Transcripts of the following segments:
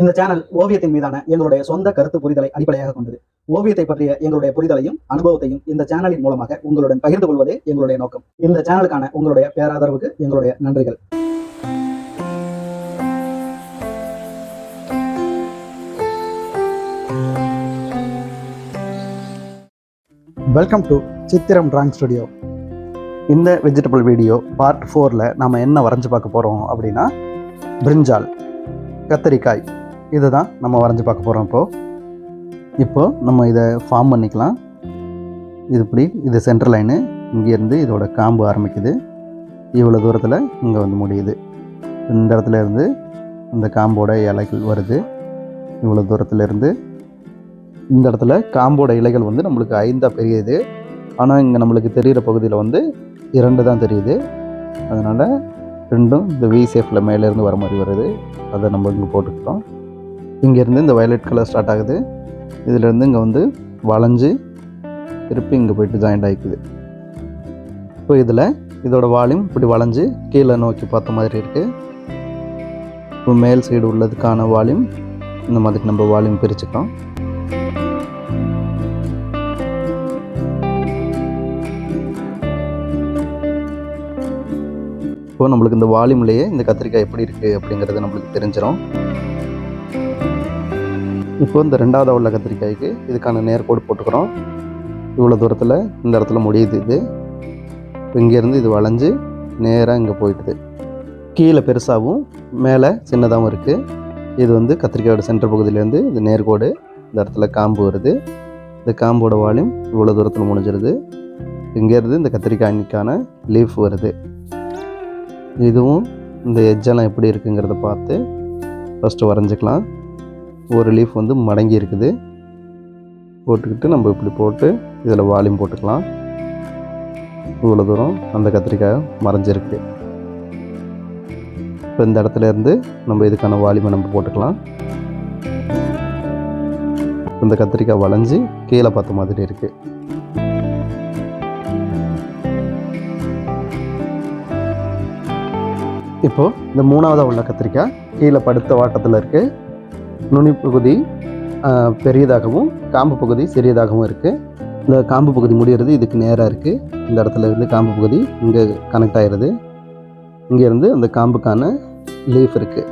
இந்த சேனல் ஓவியத்தின் மீதான எங்களுடைய சொந்த கருத்து புரிதலை அடிப்படையாக கொண்டது. ஓவியத்தை பற்றிய எங்களுடைய புரிதலையும் அனுபவத்தையும் இந்த சேனலின் மூலமாக உங்களுடன் பகிர்ந்து கொள்வதே எங்களுடைய நோக்கம். இந்த சேனலுக்கான உங்களுடைய பேராதரவுக்கு எங்களுடைய நன்றிகள். Welcome to Chithiram drawing studio இந்த வெஜிடபிள் வீடியோ பார்ட் ஃபோரில் நம்ம என்ன வரைஞ்சு பார்க்க போகிறோம் அப்படின்னா பிரிஞ்சால் கத்தரிக்காய். இதுதான் நம்ம வரைஞ்சு பார்க்க போகிறோம் இப்போது இப்போது நம்ம இதை ஃபார்ம் பண்ணிக்கலாம். இது இப்படி இது சென்ட்ரல் லைனு இங்கேருந்து இதோட காம்பு ஆரம்பிக்குது. இவ்வளோ தூரத்தில் இங்கே வந்து முடியுது. இந்த இடத்துல இருந்து இந்த காம்போட இலைகள் வருது. இவ்வளோ தூரத்துலேருந்து இந்த இடத்துல காம்போட இலைகள் வந்து நம்மளுக்கு ஐந்தா பெரியது. ஆனால் இங்கே நம்மளுக்கு தெரிகிற பகுதியில் வந்து இரண்டு தான் தெரியுது. அதனால் ரெண்டும் இந்த வி சேஃபில் மேலேருந்து வர மாதிரி வருது. அதை நம்ம இங்கே போட்டுக்கிட்டோம். இங்கேருந்து இந்த வயலட் கலர் ஸ்டார்ட் ஆகுது. இதிலேருந்து இங்கே வந்து வளைஞ்சு திருப்பி இங்கே போயிட்டு ஜாயிண்ட் ஆகிக்குது இப்போ இதில் இதோட வால்யூம் இப்படி வளைஞ்சு கீழே நோக்கி பார்த்த மாதிரி இருக்குது இப்போ மேல் சைடு உள்ளதுக்கான வால்யூம் இந்த மாதிரி நம்ம வால்யூம் பிரிச்சுக்கலாம். இப்போ நம்மளுக்கு இந்த வால்யூம்லேயே இந்த கத்திரிக்காய் எப்படி இருக்குது அப்படிங்கிறது நம்மளுக்கு தெரிஞ்சிடும் இப்போ இந்த ரெண்டாவது உள்ள கத்திரிக்காய்க்கு இதுக்கான நேர்கோடு போட்டுக்கிறோம். இவ்வளோ தூரத்தில் இந்த இடத்துல முடியுது இது. இங்கேருந்து இது வளைஞ்சு நேராக இங்கே போயிட்டுது. கீழே பெருசாகவும் மேலே சின்னதாகவும் இருக்குது இது வந்து கத்திரிக்காயோட சென்டர் பகுதியிலேருந்து இது நேர்கோடு இந்த இடத்துல காம்பு வருது. இந்த காம்போட வால்யூம் இவ்வளோ தூரத்தில் முடிஞ்சிருது. இங்கேருந்து இந்த கத்திரிக்காய்க்கான லீஃப் வருது. இதுவும் இந்த எஜ்ஜெல்லாம் எப்படி இருக்குங்கிறத பார்த்து ஃபஸ்ட்டு வரைஞ்சிக்கலாம். ஒரு லீஃப் வந்து மடங்கி இருக்குது. போட்டுக்கிட்டு நம்ம இப்படி போட்டு இதில் வால்யூம் போட்டுக்கலாம். இவ்வளோ தூரம் அந்த கத்திரிக்காய் மறைஞ்சிருக்கு. இப்போ இந்த இடத்துல இருந்து நம்ம இதுக்கான வால்யூமை நம்ம போட்டுக்கலாம். இந்த கத்திரிக்காய் வளைஞ்சு கீழே பார்த்த மாதிரி இருக்குது இப்போது இந்த மூணாவதாக உள்ள கத்திரிக்காய் கீழே படுத்த வாட்டத்தில் இருக்குது நுனி பகுதி பெரியதாகவும் காம்பு பகுதி சிறியதாகவும் இருக்குது இந்த காம்பு பகுதி முடிகிறது இதுக்கு நேராக இருக்குது இந்த இடத்துல இருந்து காம்பு பகுதி இங்கே கனெக்ட் ஆகிடுது இங்கேருந்து அந்த காம்புக்கான லீஃப் இருக்குது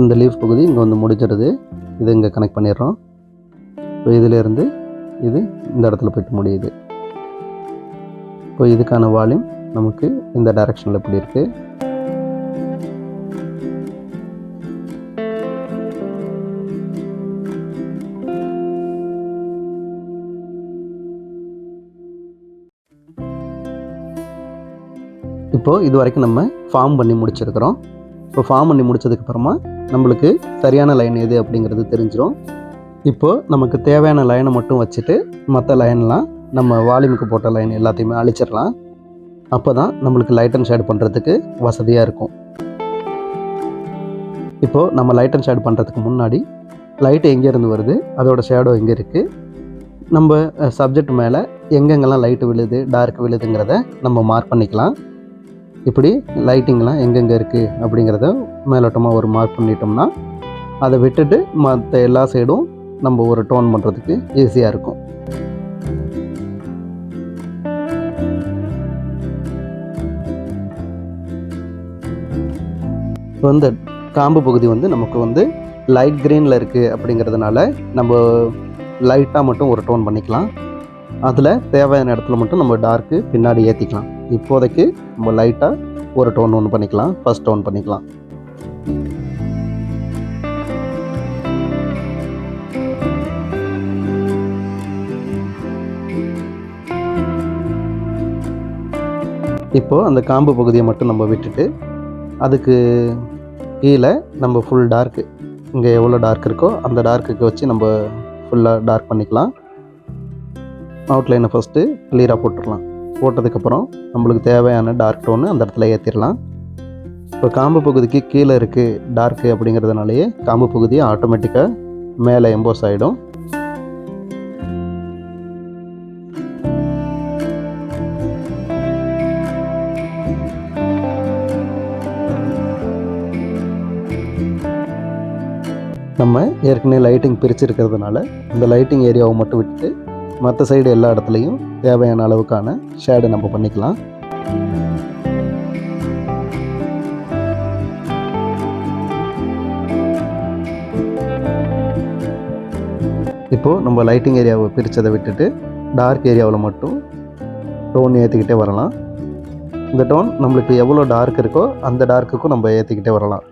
இந்த லீஃப் பகுதி இங்கே வந்து முடிஞ்சிடுது இது இங்கே கனெக்ட் பண்ணிடுறோம். இப்போ இதிலேருந்து இது இந்த இடத்துல போயிட்டு முடியுது. இப்போ இதுக்கான வால்யூம் நமக்கு இந்த டைரக்ஷனில் இப்படி இருக்குது இப்போது இது வரைக்கும் நம்ம ஃபார்ம் பண்ணி முடிச்சிருக்கிறோம். இப்போ ஃபார்ம் பண்ணி முடித்ததுக்கப்புறமா நம்மளுக்கு சரியான லைன் எது அப்படிங்கிறது தெரிஞ்சிடும் இப்போது நமக்கு தேவையான லைனை மட்டும் வச்சுட்டு மற்ற லைன்லாம் நம்ம வால்யூமுக்கு போட்ட லைன் எல்லாத்தையுமே அழிச்சிடலாம். அப்போ தான் நம்மளுக்கு லைட் அண்ட் ஷேட் பண்ணுறதுக்கு வசதியாக இருக்கும். இப்போது நம்ம லைட் அண்ட் ஷேட் பண்ணுறதுக்கு முன்னாடி லைட் எங்கேருந்து வருது? அதோட ஷேடோ எங்கே இருக்குது நம்ம சப்ஜெக்ட் மேலே எங்கெங்கெல்லாம் லைட்டு விழுது டார்க் விழுதுங்கிறத நம்ம மார்க் பண்ணிக்கலாம். இப்படி லைட்டிங்லாம் எங்கெங்கே இருக்குது அப்படிங்கிறத மேலோட்டமாக ஒரு மார்க் பண்ணிட்டோம்னா அதை விட்டுட்டு மற்ற எல்லா சைடும் நம்ம ஒரு டோன் பண்ணுறதுக்கு ஈஸியாக இருக்கும். இப்போ இந்த காம்பு பகுதி வந்து நமக்கு வந்து லைட் க்ரீனில் இருக்குது அப்படிங்கிறதுனால நம்ம லைட்டாக மட்டும் ஒரு டோன் பண்ணிக்கலாம். அதில் தேவையான இடத்துல மட்டும் நம்ம டார்க்கு பின்னாடி ஏற்றிக்கலாம் இப்போதைக்கு நம்ம லைட்டாக ஒரு டோன் ஒன்று பண்ணிக்கலாம். ஃபஸ்ட் டோன் பண்ணிக்கலாம். இப்போது அந்த காம்பு பகுதியை மட்டும் நம்ம விட்டுட்டு அதுக்கு கீழே நம்ம ஃபுல் டார்க்கு இங்கே எவ்வளோ டார்க் இருக்கோ அந்த டார்க்குக்கு வச்சு நம்ம ஃபுல்லாக டார்க் பண்ணிக்கலாம். அவுட்லைனை ஃபஸ்ட்டு கிளியராக போட்டுடலாம். போட்டதுக்கப்புறம் நம்மளுக்கு தேவையான டார்க் டோனு அந்த இடத்துல ஏற்றிடலாம் இப்போ காம்பு பகுதிக்கு கீழே இருக்குது டார்க்கு அப்படிங்கிறதுனாலேயே காம்பு பகுதி ஆட்டோமேட்டிக்காக மேலே எம்போஸ் ஆகிடும் நம்ம ஏற்கனவே லைட்டிங் பிரிச்சிருக்கிறதுனால இந்த லைட்டிங் ஏரியாவை மட்டும் விட்டுட்டு மற்ற சைடு எல்லா இடத்துலையும் தேவையான அளவுக்கான ஷேடை நம்ம பண்ணிக்கலாம். இப்போது நம்ம லைட்டிங் ஏரியாவை பிரித்ததை விட்டுட்டு டார்க் ஏரியாவில் மட்டும் டோன் ஏற்றிக்கிட்டே வரலாம். இந்த டோன் நம்மளுக்கு எவ்வளோ டார்க் இருக்கோ அந்த டார்க்குக்கும் நம்ம ஏற்றிக்கிட்டே வரலாம்.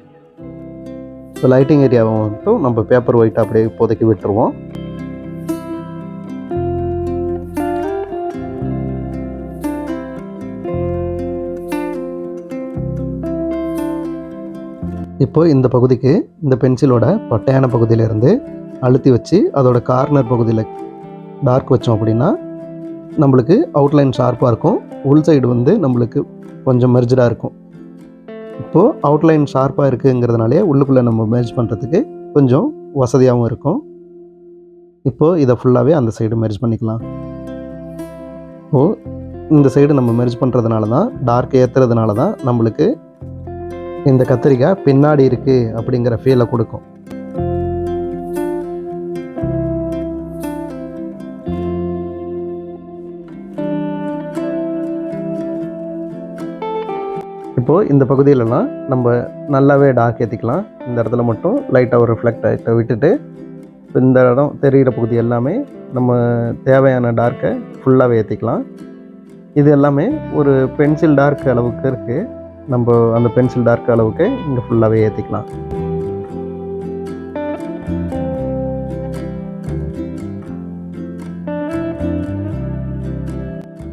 இப்போ லைட்டிங் ஏரியாவை மட்டும் நம்ம பேப்பர் ஒயிட் அப்படியே இப்போதைக்கு விட்டுருவோம். இப்போ இந்த பகுதிக்கு இந்த பென்சிலோட பட்டையான பகுதியிலேருந்து அழுத்தி வச்சு அதோட கார்னர் பகுதியில் டார்க் வச்சோம் அப்படின்னா நம்மளுக்கு அவுட்லைன் ஷார்ப்பாக இருக்கும். உள் சைடு வந்து நம்மளுக்கு கொஞ்சம் மெர்ஜடாக இருக்கும். இப்போது அவுட்லைன் ஷார்ப்பாக இருக்குங்கிறதுனாலே உள்ளுக்குள்ளே நம்ம மேரேஜ் பண்ணுறதுக்கு கொஞ்சம் வசதியாகவும் இருக்கும். இப்போது இதை ஃபுல்லாகவே அந்த சைடு மேரேஜ் பண்ணிக்கலாம். இப்போது இந்த சைடு நம்ம மெர்ஜ் பண்ணுறதுனால தான் டார்க் ஏற்றுறதுனால தான் நம்மளுக்கு இந்த கத்திரிக்காய் பின்னாடி இருக்குது அப்படிங்கிற ஃபீலை கொடுக்கும். இப்போது இந்த பகுதியிலலாம் நம்ம நல்லாவே டார்க் ஏற்றிக்கலாம் இந்த இடத்துல மட்டும் லைட்டாக ஒரு ரிஃப்ளெக்ட் ஆகிட்ட விட்டுட்டு இந்த இடம் தெரிகிற பகுதி எல்லாமே நம்ம தேவையான டார்க்கை ஃபுல்லாகவே ஏற்றிக்கலாம் இது எல்லாமே ஒரு பென்சில் டார்க் அளவுக்கு இருக்குது நம்ம அந்த பென்சில் டார்க் அளவுக்கு இங்கே ஃபுல்லாகவே ஏற்றிக்கலாம்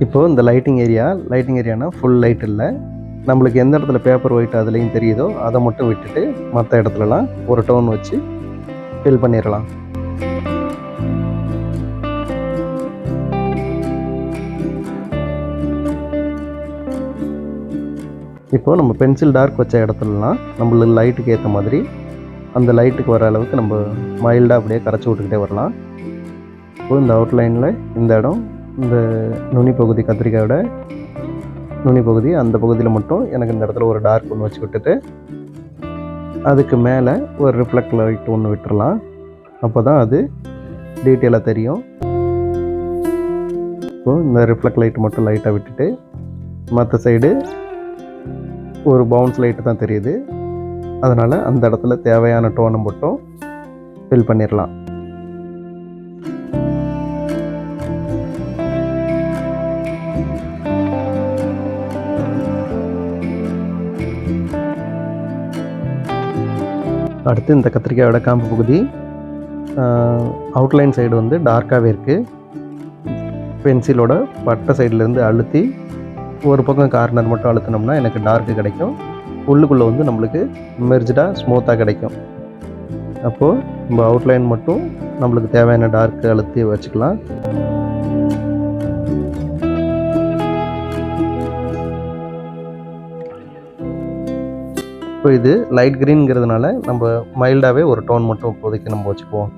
இப்போது இந்த லைட்டிங் ஏரியா லைட்டிங் ஏரியானா ஃபுல் லைட் இல்லை. நம்மளுக்கு எந்த இடத்துல பேப்பர் ஒயிட் அதுலேயும் தெரியுதோ அதை மட்டும் விட்டுட்டு மற்ற இடத்துலலாம் ஒரு டோன் வச்சு ஃபில் பண்ணிடலாம் இப்போ நம்ம பென்சில் டார்க் வச்ச இடத்துலலாம் நம்மளுக்கு லைட்டுக்கு ஏற்ற மாதிரி அந்த லைட்டுக்கு வர அளவுக்கு நம்ம மைல்டாக அப்படியே கரைச்சி விட்டுக்கிட்டே வரலாம். இப்போது இந்த அவுட்லைனில் இந்த இடம் இந்த நுனி பகுதி கத்திரிக்காயோட நுனி பகுதி அந்த பகுதியில் மட்டும் எனக்கு இந்த இடத்துல ஒரு டார்க் ஒன்று வச்சு விட்டுட்டு அதுக்கு மேலே ஒரு ரிஃப்ளெக்ட் லைட் ஒன்று விட்டுறலாம். அப்போ தான் அது டீட்டெயிலாக தெரியும். இப்போது இந்த ரிஃப்ளெக்ட் லைட் மட்டும் லைட்டாக விட்டுட்டு மற்ற சைடு ஒரு பவுன்ஸ் லைட்டு தான் தெரியுது. அதனால் அந்த இடத்துல தேவையான டோனை மட்டும் ஃபில் பண்ணிடலாம் அடுத்து இந்த கத்திரிக்காயோட காம்பு பகுதி அவுட்லைன் சைடு வந்து டார்க்காகவே இருக்குது பென்சிலோட பட்டை சைட்லேருந்து அழுத்தி ஒரு பக்கம் கார்னர் மட்டும் அழுத்தினோம்னா எனக்கு டார்க்கு கிடைக்கும். உள்ளுக்குள்ளே வந்து நம்மளுக்கு மெர்ஜடாக ஸ்மூத்தாக கிடைக்கும். அப்போது நம்ம அவுட்லைன் மட்டும் நம்மளுக்கு தேவையான டார்க்கு அழுத்தி வச்சுக்கலாம். இப்போ இது லைட் க்ரீன்ங்கிறதுனால நம்ம மைல்டாகவே ஒரு டோன் மட்டும் இப்போதைக்கு நம்ம வச்சுக்குவோம்.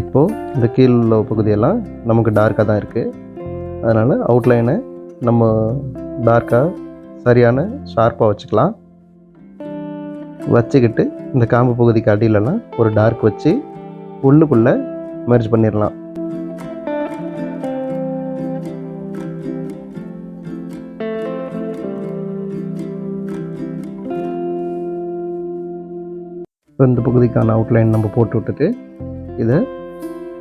இப்போது இந்த கீழ் உள்ள பகுதியெல்லாம் நமக்கு டார்க்காக தான் இருக்குது அதனால் அவுட்லைனை நம்ம டார்க்காக சரியான ஷார்ப்பாக வச்சுக்கலாம். வச்சுக்கிட்டு இந்த காம்பு பகுதிக்கு அடியிலலாம் ஒரு டார்க் வச்சு உள்ளுக்குள்ளே மெர்ஜ் பண்ணிடலாம் இப்போ இந்த பகுதிக்கான அவுட்லைன் நம்ம போட்டு விட்டுட்டு இதை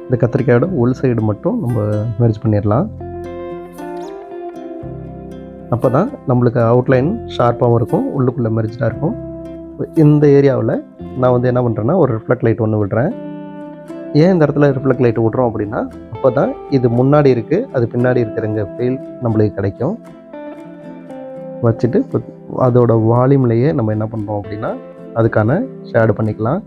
இந்த கத்திரிக்காயோட உள் சைடு மட்டும் நம்ம மெர்ஜ் பண்ணிடலாம். அப்போ தான் நம்மளுக்கு அவுட்லைன் ஷார்ப்பாகவும் இருக்கும் உள்ளுக்குள்ளே மெரிஜாக இருக்கும். இந்த ஏரியாவில் நான் வந்து என்ன பண்ணுறேன்னா ஒரு ரிஃப்ளெக்ட் லைட் ஒன்று விடுறேன். ஏன் இந்த இடத்துல ரிஃப்ளெக்ட் லைட் விட்றோம் அப்படின்னா அப்போ தான் இது முன்னாடி இருக்குது அது பின்னாடி இருக்கிறங்க ஃபீல் நம்மளுக்கு கிடைக்கும். வச்சுட்டு அதோட வால்யூம்லேயே நம்ம என்ன பண்ணுறோம் அப்படின்னா அதுக்கான ஷேடு பண்ணிக்கலாம்.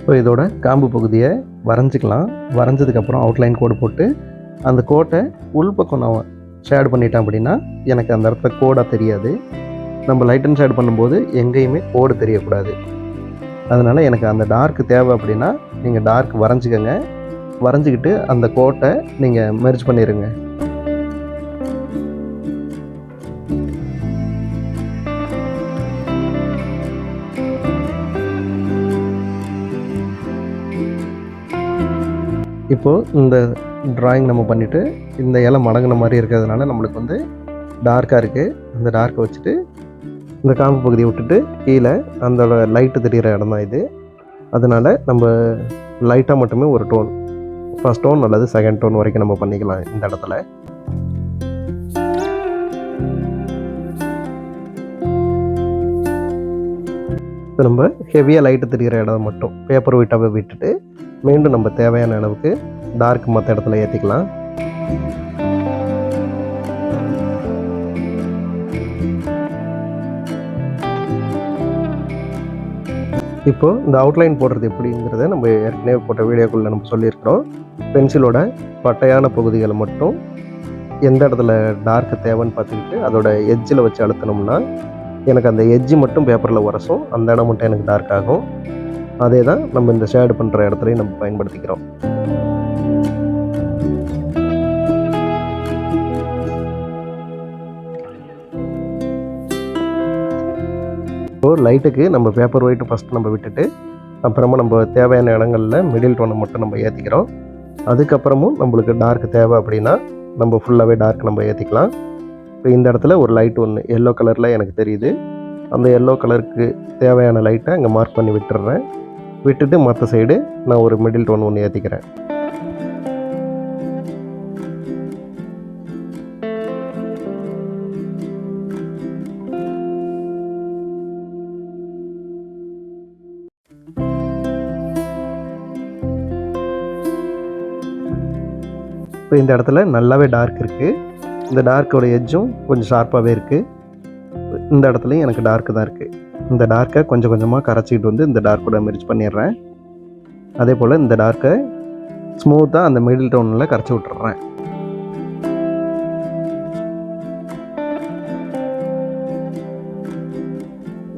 இப்போ இதோட காம்பு பகுதியை வரைஞ்சிக்கலாம். வரைஞ்சதுக்கப்புறம் அவுட்லைன் கோடு போட்டு அந்த கோட்டை உள்பக்கம் நான் ஷேடு பண்ணிட்டேன் அப்படின்னா எனக்கு அந்த இடத்துல கோடாக தெரியாது. நம்ம லைட் அண்ட் ஷேடு பண்ணும்போது எங்கேயுமே கோடு தெரியக்கூடாது. அதனால் எனக்கு அந்த டார்க் தேவை அப்படின்னா நீங்கள் டார்க் வரைஞ்சிக்கோங்க. வரைஞ்சிக்கிட்டு அந்த கோட்டை நீங்கள் மெர்ஜ் பண்ணிடுங்க இப்போது இந்த ட்ராயிங் நம்ம பண்ணிவிட்டு இந்த இலை மடங்கின மாதிரி இருக்கிறதுனால நம்மளுக்கு வந்து டார்க்காக இருக்குது அந்த டார்க்கை வச்சுட்டு இந்த காம்பு பகுதியை விட்டுட்டு கீழே அந்த லைட்டு தெரிகிற இடம் தான் இது. அதனால் நம்ம லைட்டாக மட்டுமே ஒரு டோன் ஃபர்ஸ்ட் டோன் அல்லது செகண்ட் டோன் வரைக்கும் நம்ம பண்ணிக்கலாம் இந்த இடத்துல. இப்போ நம்ம ஹெவியாக லைட்டு தெரிகிற இடம் மட்டும் பேப்பர் ஒயிட்டாகவே விட்டுட்டு மீண்டும் நம்ம தேவையான அளவுக்கு டார்க் மற்ற இடத்துல ஏற்றிக்கலாம் இப்போது இந்த அவுட்லைன் போடுறது எப்படிங்கிறத நம்ம ஏற்கனவே போட்ட வீடியோக்குள்ளே நம்ம சொல்லியிருக்கிறோம். பென்சிலோட பட்டையான பகுதிகளை மட்டும் எந்த இடத்துல டார்க் தேவைன்னு பார்த்துக்கிட்டு அதோட எஜ்ஜில் வச்சு அழுத்தினோம்னா எனக்கு அந்த எஜ்ஜி மட்டும் பேப்பரில் உரசும் அந்த இடம் மட்டும் எனக்கு டார்க் ஆகும். அதே தான் நம்ம இந்த ஷேடு பண்ணுற இடத்துலையும் நம்ம பயன்படுத்திக்கிறோம். லைட்டுக்கு நம்ம பேப்பர் ஒயிட்டு ஃபஸ்ட்டு நம்ம விட்டுட்டு அப்புறமா நம்ம தேவையான இடங்களில் மிடில் டோனை மட்டும் நம்ம ஏற்றிக்கிறோம் அதுக்கப்புறமும் நம்மளுக்கு டார்க் தேவை அப்படின்னா நம்ம ஃபுல்லாகவே டார்க் நம்ம ஏற்றிக்கலாம் இப்போ இந்த இடத்துல ஒரு லைட் ஒன்று எல்லோ கலரில் எனக்கு தெரியுது. அந்த எல்லோ கலருக்கு தேவையான லைட்டை அங்கே மார்க் பண்ணி விட்டுடுறேன் விட்டுட்டு மற்ற சைடு நான் ஒரு மிடில் டோன் ஒன்று ஏற்றிக்கிறேன் இப்போ இந்த இடத்துல நல்லாவே டார்க் இருக்குது இந்த டார்க்கோட எஜ்ஜும் கொஞ்சம் ஷார்ப்பாகவே இருக்குது இந்த இடத்துலையும் எனக்கு டார்க்கு தான் இருக்குது இந்த டார்க்கை கொஞ்சம் கொஞ்சமாக கரைச்சிக்கிட்டு வந்து இந்த டார்க்கோட மெரிச் பண்ணிடுறேன். அதே போல் இந்த டார்க்கை ஸ்மூத்தாக அந்த மிடில் டோனில் கரைச்சி விட்டுறேன்.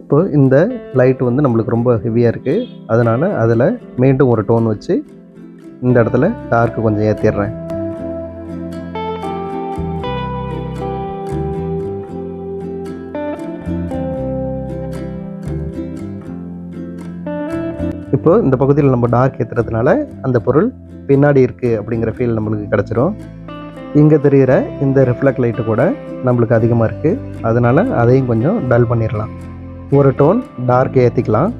இப்போ இந்த லைட் வந்து நம்மளுக்கு ரொம்ப ஹெவியாக இருக்குது அதனால் அதில் மீண்டும் ஒரு டோன் வச்சு இந்த இடத்துல டார்க்கு கொஞ்சம் ஏற்றிடுறேன் இப்போது இந்த பகுதியில் நம்ம டார்க் ஏற்றுறதுனால அந்த பொருள் பின்னாடி இருக்குது அப்படிங்கிற ஃபீல் நம்மளுக்கு கிடச்சிரும். இங்கே தெரிகிற இந்த ரிஃப்ளெக்ட் லைட்டு கூட நம்மளுக்கு அதிகமாக இருக்குது அதனால் அதையும் கொஞ்சம் டல் பண்ணிடலாம் ஒரு டோன் டார்க் ஏற்றிக்கலாம்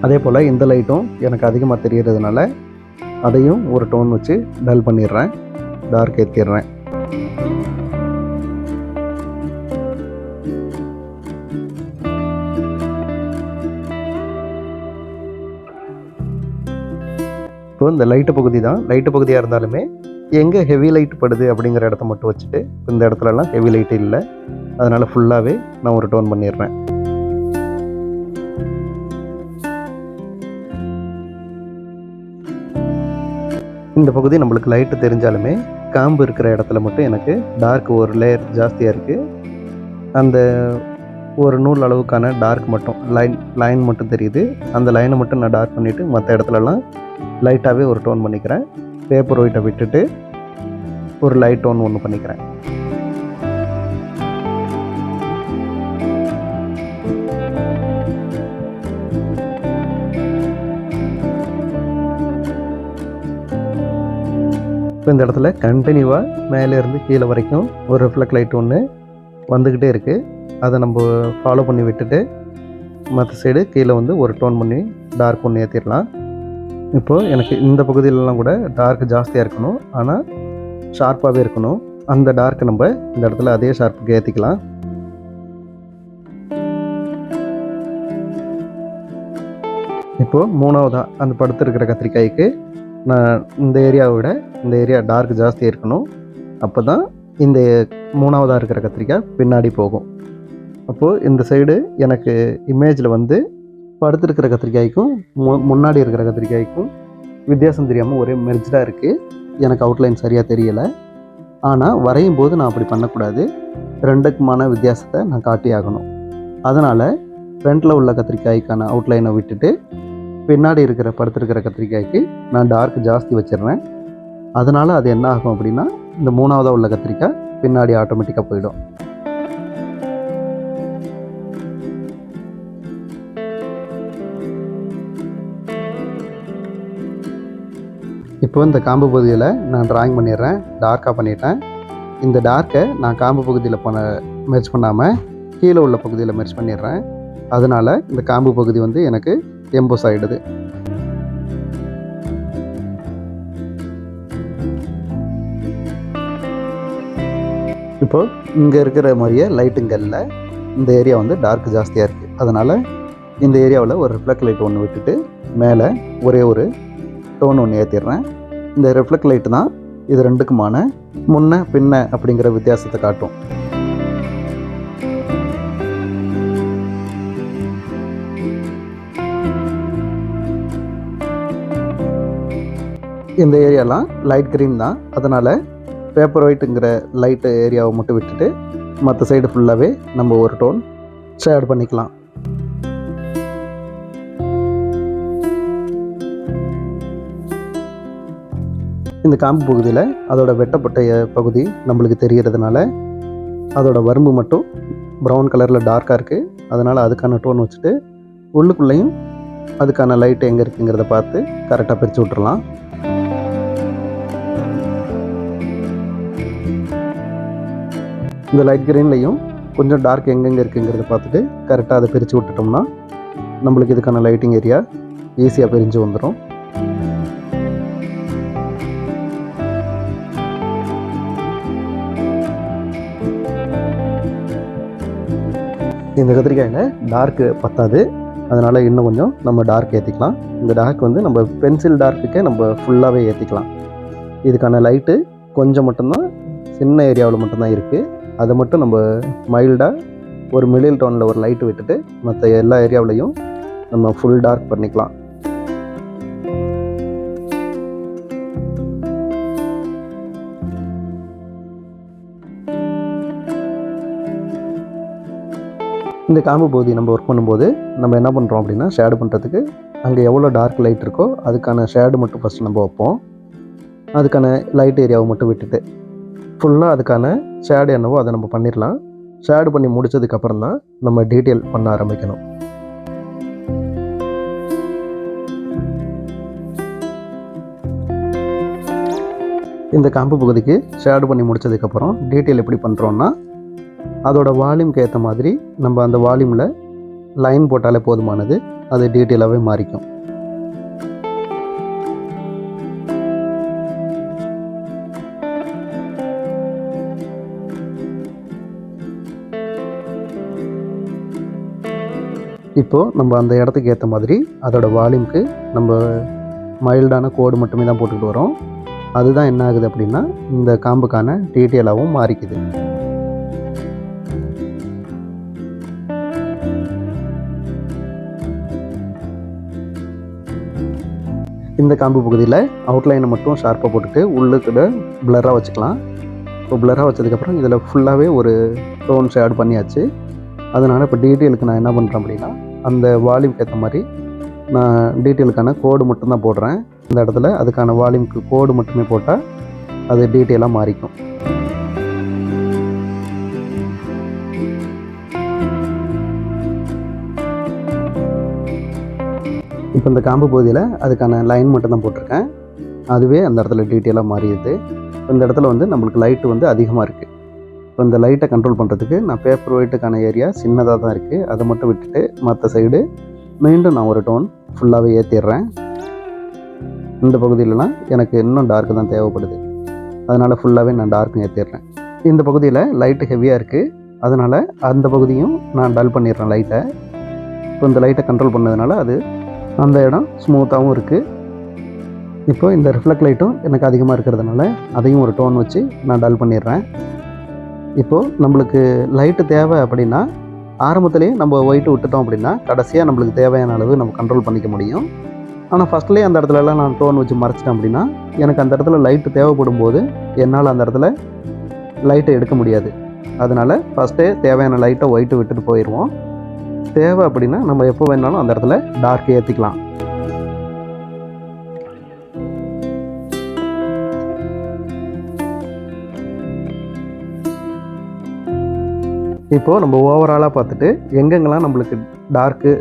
அதே போல் இந்த லைட்டும் எனக்கு அதிகமாக தெரிகிறதுனால அதையும் ஒரு டோன் வச்சு டல் பண்ணிடுறேன் டார்க் ஏற்றிடுறேன் இப்போ இந்த லைட்டு பகுதி தான். லைட்டு பகுதியாக இருந்தாலுமே எங்கே ஹெவி லைட் படுது அப்படிங்கிற இடத்த மட்டும் வச்சுட்டு இந்த இடத்துலலாம் ஹெவி லைட் இல்லை. அதனால் ஃபுல்லாகவே நான் ஒரு டோன் பண்ணிடுறேன். இந்த பகுதி நம்மளுக்கு லைட்டு தெரிஞ்சாலுமே காம்பு இருக்கிற இடத்துல மட்டும் எனக்கு டார்க் ஒரு லேயர் ஜாஸ்தியாக இருக்குது அந்த ஒரு நூல் அளவுக்கான டார்க் மட்டும் லைன் லைன் மட்டும் தெரியுது. அந்த லைனை மட்டும் நான் டார்க் பண்ணிவிட்டு மற்ற இடத்துலலாம் லைட்டாகவே ஒரு டோன் பண்ணிக்கிறேன். பேப்பர் ஒயிட்டை விட்டுட்டு ஒரு லைட் டோன் ஒன்று பண்ணிக்கிறேன். இப்போ இந்த இடத்துல கண்டினியூவாக மேலேருந்து கீழே வரைக்கும் ஒரு ரிஃப்ளெக்ட் லைட் ஒன்று வந்துக்கிட்டே இருக்குது அதை நம்ம ஃபாலோ பண்ணி விட்டுட்டு மற்ற சைடு கீழே வந்து ஒரு டோன் பண்ணி டார்க் ஒன்று ஏற்றிடலாம் இப்போது எனக்கு இந்த பகுதியிலலாம் கூட டார்க் ஜாஸ்தியாக இருக்கணும். ஆனால் ஷார்ப்பாகவே இருக்கணும். அந்த டார்க்கை நம்ம இந்த இடத்துல அதே ஷார்ப்புக்கு ஏற்றிக்கலாம் இப்போது மூணாவதாக அந்த படுத்துருக்கிற கத்திரிக்காய்க்கு நான் இந்த ஏரியாவை விட இந்த ஏரியா டார்க் ஜாஸ்தி இருக்கணும். அப்போ தான் இந்த மூணாவதாக இருக்கிற கத்திரிக்காய் பின்னாடி போகும். அப்போது இந்த சைடு எனக்கு இமேஜில் வந்து படுத்திருக்கிற கத்திரிக்காய்க்கும் மு முன்னாடி இருக்கிற கத்திரிக்காய்க்கும் வித்தியாசம் தெரியாமல் ஒரே மெர்ஜாக இருக்குது எனக்கு அவுட்லைன் சரியாக தெரியலை. ஆனால் வரையும் போது நான் அப்படி பண்ணக்கூடாது. ரெண்டுக்குமான வித்தியாசத்தை நான் காட்டி ஆகணும் அதனால் ஃப்ரண்ட்டில் உள்ள கத்திரிக்காய்க்கான அவுட்லைனை விட்டுட்டு பின்னாடி இருக்கிற படுத்திருக்கிற கத்திரிக்காய்க்கு நான் டார்க் ஜாஸ்தி வச்சிடுறேன். அதனால் அது என்ன ஆகும் அப்படின்னா இந்த மூணாவதாக உள்ள கத்திரிக்காய் பின்னாடி ஆட்டோமேட்டிக்காக போயிடும். இப்போ இந்த காம்பு பகுதியில் நான் டிராயிங் பண்ணிடுறேன். டார்க்காக பண்ணிட்டேன். இந்த டார்க்கை நான் காம்பு பகுதியில் பண்ண மெர்ச் பண்ணாமல் கீழே உள்ள பகுதியில் மெர்ச் பண்ணிடுறேன். அதனால் இந்த காம்பு பகுதி வந்து எனக்கு எம்போஸ் ஆகிடுது இப்போ இங்கே இருக்கிற மாதிரியே லைட்டுங்களில் இந்த ஏரியா வந்து டார்க் ஜாஸ்தியாக இருக்குது அதனால் இந்த ஏரியாவில் ஒரு ரிஃப்ளெக்ட் லைட் ஒன்று விட்டுட்டு மேலே ஒரே ஒரு டோன் ஒன்று ஏற்றிடுறேன் இந்த ரிஃப்ளெக்ட் லைட்டு தான் இது ரெண்டுக்குமான முன்ன பின்ன அப்படிங்கிற வித்தியாசத்தை காட்டும். இந்த ஏரியாலாம் லைட் க்ரீன் தான். அதனால் பேப்பர் ஒயிட்டுங்கிற லைட்டு ஏரியாவை மட்டும் விட்டுட்டு மற்ற சைடு ஃபுல்லாகவே நம்ம ஒரு டோன் ஷேட் பண்ணிக்கலாம். இந்த காம்பு பகுதியில் அதோட வெட்டப்பட்ட பகுதி நம்மளுக்கு தெரிகிறதுனால அதோட வரம்பு மட்டும் ப்ரௌன் கலரில் டார்க்காக இருக்குது அதனால் அதுக்கான டோன் வச்சுட்டு உள்ளுக்குள்ளேயும் அதுக்கான லைட் எங்கே இருக்குங்கிறத பார்த்து கரெக்டாக பிரித்து விட்டுறலாம். இந்த லைட் கிரீன்லையும் கொஞ்சம் டார்க் எங்கெங்கே இருக்குங்கிறத பார்த்துட்டு கரெக்டாக அதை பிரித்து விட்டுட்டோம்னா நம்மளுக்கு இதுக்கான லைட்டிங் ஏரியா ஈஸியாக பிரிஞ்சு வந்துடும் இந்த கத்திரிக்காயில் டார்க்கு பத்தாது. அதனால் இன்னும் கொஞ்சம் நம்ம டார்க் ஏற்றிக்கலாம் இந்த டார்க் வந்து நம்ம பென்சில் டார்க்குக்கே நம்ம ஃபுல்லாகவே ஏற்றிக்கலாம் இதுக்கான லைட்டு கொஞ்சம் மட்டும்தான் சின்ன ஏரியாவில் மட்டும்தான் இருக்குது அதை மட்டும் நம்ம மைல்டாக ஒரு மிடில் டோனில் ஒரு லைட்டு விட்டுட்டு மற்ற எல்லா ஏரியாவிலையும் நம்ம ஃபுல் டார்க் பண்ணிக்கலாம். இந்த காம்பு பகுதி நம்ம ஒர்க் பண்ணும்போது நம்ம என்ன பண்ணுறோம் அப்படின்னா ஷேடு பண்ணுறதுக்கு அங்கே எவ்வளோ டார்க் லைட் இருக்கோ அதுக்கான ஷேடு மட்டும் ஃபஸ்ட் நம்ம வைப்போம். அதுக்கான லைட் ஏரியாவை மட்டும் விட்டுட்டு ஃபுல்லாக அதுக்கான ஷேடு என்னவோ அதை நம்ம பண்ணிடலாம். ஷேடு பண்ணி முடிச்சதுக்கப்புறம் தான் நம்ம டீட்டெயில் பண்ண ஆரம்பிக்கணும். இந்த காம்பு பகுதிக்கு ஷேடு பண்ணி முடிச்சதுக்கப்புறம் டீட்டெயில் எப்படி பண்ணுறோன்னா அதோட வால்யூம்க்கு ஏற்ற மாதிரி நம்ம அந்த வால்யூமில் லைன் போட்டாலே போதுமானது. அது டீட்டெயிலாகவே மாறிக்கும். இப்போது நம்ம அந்த இடத்துக்கு ஏற்ற மாதிரி அதோட வால்யூம்க்கு நம்ம மைல்டான கோடு மட்டுமே தான் போட்டுக்கிட்டு வரோம். அதுதான் என்ன ஆகுது அப்படின்னா இந்த காம்புக்கான டீட்டெயிலாகவும் மாறிக்குது. இந்த காம்பு பகுதியில் அவுட்லைனை மட்டும் ஷார்ப்பாக போட்டுட்டு உள்ளுக்கிட்ட பிளராக வச்சுக்கலாம். இப்போ பிளராக வச்சதுக்கப்புறம் இதில் ஃபுல்லாகவே ஒரு டோன்ஸ் ஆட் பண்ணியாச்சு. அதனால் இப்போ டீட்டெயிலுக்கு நான் என்ன பண்ணுறேன் அப்படின்னா அந்த வால்யூம்க்கு ஏற்ற மாதிரி நான் டீட்டெயிலுக்கான கோடு மட்டும்தான் போடுறேன். இந்த இடத்துல அதுக்கான வால்யூம்க்கு கோடு மட்டுமே போட்டால் அது டீட்டெயிலாக மாறிக்கும். இப்போ இந்த காம்பு பகுதியில் அதுக்கான லைன் மட்டும்தான் போட்டிருக்கேன். அதுவே அந்த இடத்துல டீட்டெயிலாக மாறிடுது. இந்த இடத்துல வந்து நம்மளுக்கு லைட்டு வந்து அதிகமாக இருக்குது இப்போ இந்த லைட்டை கண்ட்ரோல் பண்ணுறதுக்கு நான் பேப்பர் ஒயிட்டுக்கான ஏரியா சின்னதாக தான் இருக்குது அதை மட்டும் விட்டுட்டு மற்ற சைடு மீண்டும் நான் ஒரு டோன் ஃபுல்லாகவே ஏற்றிடுறேன் இந்த பகுதியிலலாம் எனக்கு இன்னும் டார்க்கு தான் தேவைப்படுது. அதனால் ஃபுல்லாகவே நான் டார்க்கும் ஏற்றிடுறேன் இந்த பகுதியில் லைட்டு ஹெவியாக இருக்குது அதனால் அந்த பகுதியும் நான் டல் பண்ணிடுறேன் லைட்டை இப்போ இந்த லைட்டை கண்ட்ரோல் பண்ணதுனால அது அந்த இடம் ஸ்மூத்தாகவும் இருக்குது இப்போ இந்த ரிஃப்ளெக்ட் லைட்டும் எனக்கு அதிகமாக இருக்கிறதுனால அதையும் ஒரு டோன் வச்சு நான் டல் பண்ணிடுறேன். இப்போது நம்மளுக்கு லைட்டு தேவை அப்படின்னா ஆரம்பத்திலே நம்ம ஒயிட்டு விட்டுட்டோம் அப்படின்னா கடைசியாக நம்மளுக்கு தேவையான அளவு நம்ம கண்ட்ரோல் பண்ணிக்க முடியும். ஆனால் ஃபஸ்ட்லேயே அந்த இடத்துலலாம் நான் டோன் வச்சு மறைச்சிட்டேன் அப்படின்னா எனக்கு அந்த இடத்துல லைட்டு தேவைப்படும் போது என்னால் அந்த இடத்துல லைட்டை எடுக்க முடியாது. அதனால் ஃபஸ்ட்டே தேவையான லைட்டை ஒயிட்டு விட்டுட்டு போயிடுவோம் தேவை அப்படின்னா நம்ம எப்போ வேணாலும் அந்த இடத்துல டார்க் ஏற்றிக்கலாம் இப்போது நம்ம ஓவராலாக பார்த்துட்டு எங்கெங்கெல்லாம் நம்மளுக்கு டார்க்கு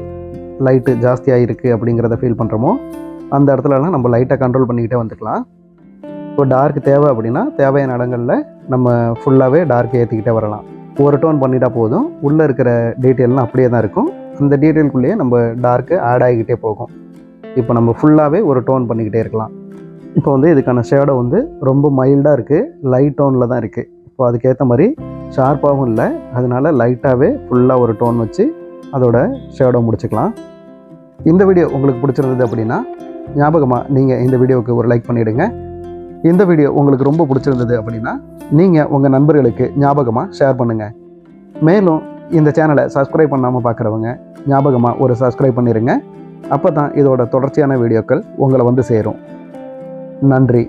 லைட்டு ஜாஸ்தியாக இருக்குது அப்படிங்கிறத ஃபீல் பண்ணுறோமோ அந்த இடத்துலலாம் நம்ம லைட்டை கண்ட்ரோல் பண்ணிக்கிட்டே வந்துக்கலாம். இப்போ டார்க் தேவை அப்படின்னா தேவையான இடங்களில் நம்ம ஃபுல்லாகவே டார்க் ஏற்றிக்கிட்டே வரலாம். ஒரு டோன் பண்ணிட்டா போதும். உள்ளே இருக்கிற டீட்டெயில்லாம் அப்படியே தான் இருக்கும். அந்த டீட்டெயிலுக்குள்ளேயே நம்ம டார்க்கு ஆட் ஆகிக்கிட்டே போகும். இப்போ நம்ம ஃபுல்லாகவே ஒரு டோன் பண்ணிக்கிட்டே இருக்கலாம். இப்போ வந்து இதுக்கான ஷேடோ வந்து ரொம்ப மைல்டாக இருக்குது லைட் டோனில் தான் இருக்குது இப்போ அதுக்கேற்ற மாதிரி ஷார்ப்பாகவும் இல்லை. அதனால லைட்டாகவே ஃபுல்லாக ஒரு டோன் வச்சு அதோட ஷேடோ முடிச்சுக்கலாம். இந்த வீடியோ உங்களுக்கு பிடிச்சிருந்தது அப்படின்னா ஞாபகமாக நீங்கள் இந்த வீடியோவுக்கு ஒரு லைக் பண்ணிவிடுங்க இந்த வீடியோ உங்களுக்கு ரொம்ப பிடிச்சிருந்தது அப்படின்னா நீங்கள் உங்கள் நண்பர்களுக்கு ஞாபகமாக ஷேர் பண்ணுங்கள் மேலும் இந்த சேனலை சப்ஸ்கிரைப் பண்ணாமல் பார்க்குறவங்க ஞாபகமாக ஒரு சப்ஸ்கிரைப் பண்ணிடுங்க அப்போ தான் இதோட தொடர்ச்சியான வீடியோக்கள் உங்களை வந்து சேரும். நன்றி.